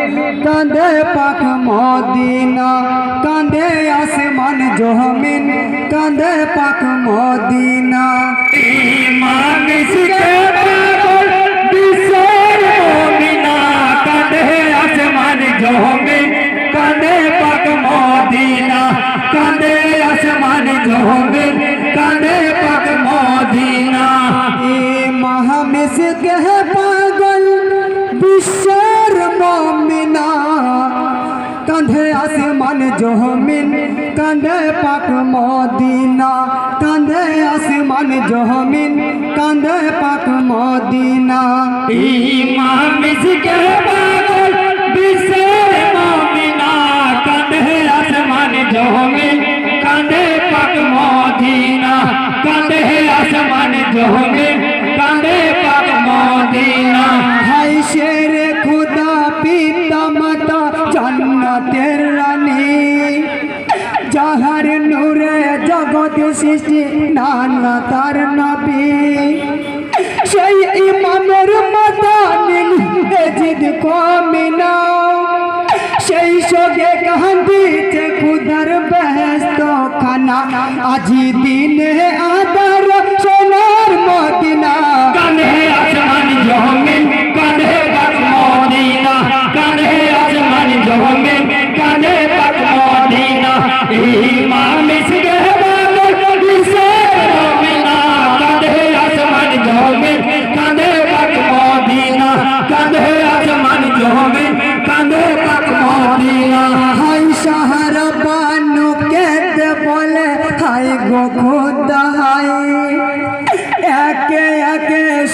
কাঁদে পাখ মদিনা কাঁদে আসমান জহমিন কাঁদে পাখ মদিনা ইমাম ইসকে পাগল বিশ্বের মমিনা কাঁদে আসমান জহমে কাঁদে পাক মদিনা কাঁদে আসমান জহমে কাঁদে পাক মদিনা এ মহামেশ কে পাগল বিশ্বের জহমিন কাঁধে পাক মদিনা কাঁধে আসমান জহমিন কাঁধে পাক মদিনা। ইমাম ইসকে পাগল বিশ্বের মমিনা কাঁদে আসমান জহমে কাঁদে পাক মদিনা কাঁদে আসমান জহমে কাঁদে পাক মদিনা। হাই শের যাহার নূরে জগৎ সৃষ্টি নানা তার নবী। সেই ইমামের মাতা নীল এজিদ কমিনা। সেই সঙ্গে কান্দিতে খুদার ব্যস্ত খানা আজি দিনে আদার সোনার মদিনা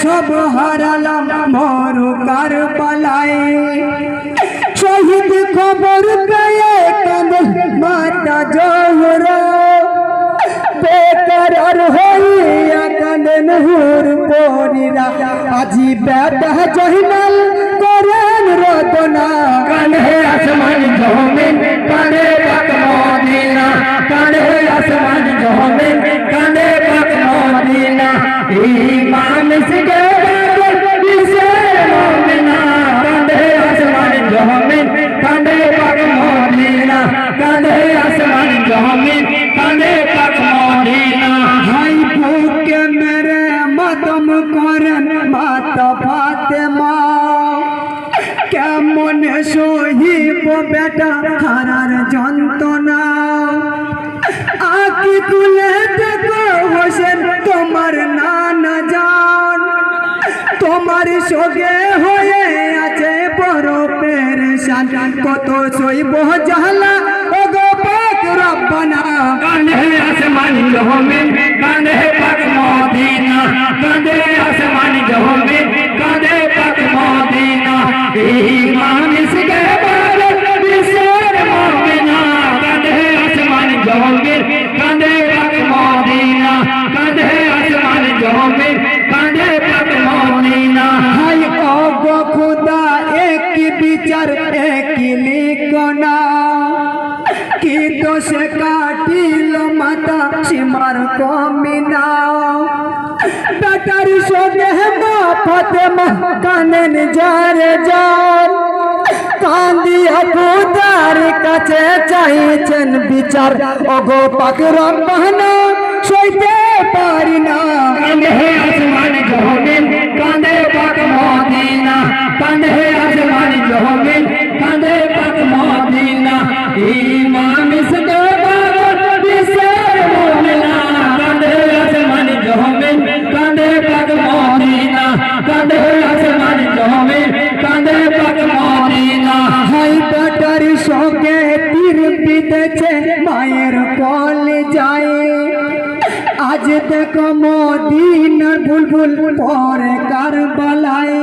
সব হারালাম মরু কার পালাই শহীদ খবর পেয়ে মাতা জহর। বেকার হইয়া পরিরা। আজি বেটা জহিনাল করেন ইমাম সিগে বিশ্বের মমিনা কাঁধে আসমান জহমে কাঁধে পাক মদিনা কাঁধে আসমান জহমে কাঁধে পাক মদিনা ভাই বুকে মেরে মাতম করেন মাতা ফাতেমা কেমন সহিব বেটা হারার যন্ত্রণা আকি তুলে দেখো তোমার নানা জান তোমার সঙ্গে হয়ে আছে বড় পেরেশান। কত সইব জালা ও গো পাক রব্বানা। কানে আসমান জহমে কাঁধে পাক লিখনা কি দোষে কাটিল মাতা সীমার কমিনা বেটার সঙ্গে মা ফাতেমা কানেন যারে যার কান্দিয়া খুদার কাছে চাইছেন বিচার ওগো পাক রব্বানা সইতে পারি না কাঁধে আসমান জহমে কাঁধে পাক মদিনা কাঁধে আসমান জহমে মায়ের কলে যায়। আজ দেখো মদিনার বুলবুল পরে কার বলায়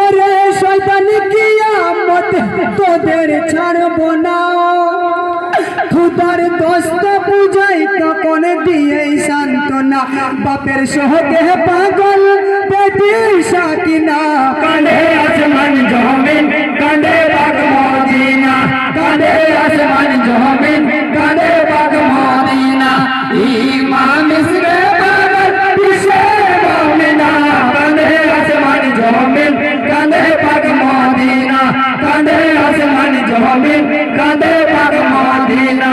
ওরে শয়তান, কিয়ামত তোদের ছাড়ব না। খুদার দোস্ত বুঝাই তখন দিয়ে সান্ত্বনা। বাপের সহকে পাগল, বেটি সাকিনা। কাঁধে আসমান কাঁধে পাক মদিনা কাঁধে আসমান জহমে কাঁধে পাক মদিনা ইমাম ইসরে বাবার বিশ্বের মমিনা কাঁধে আসমান জহমে কাঁধে পাক মদিনা জমিন কাঁদে পাক মদিনা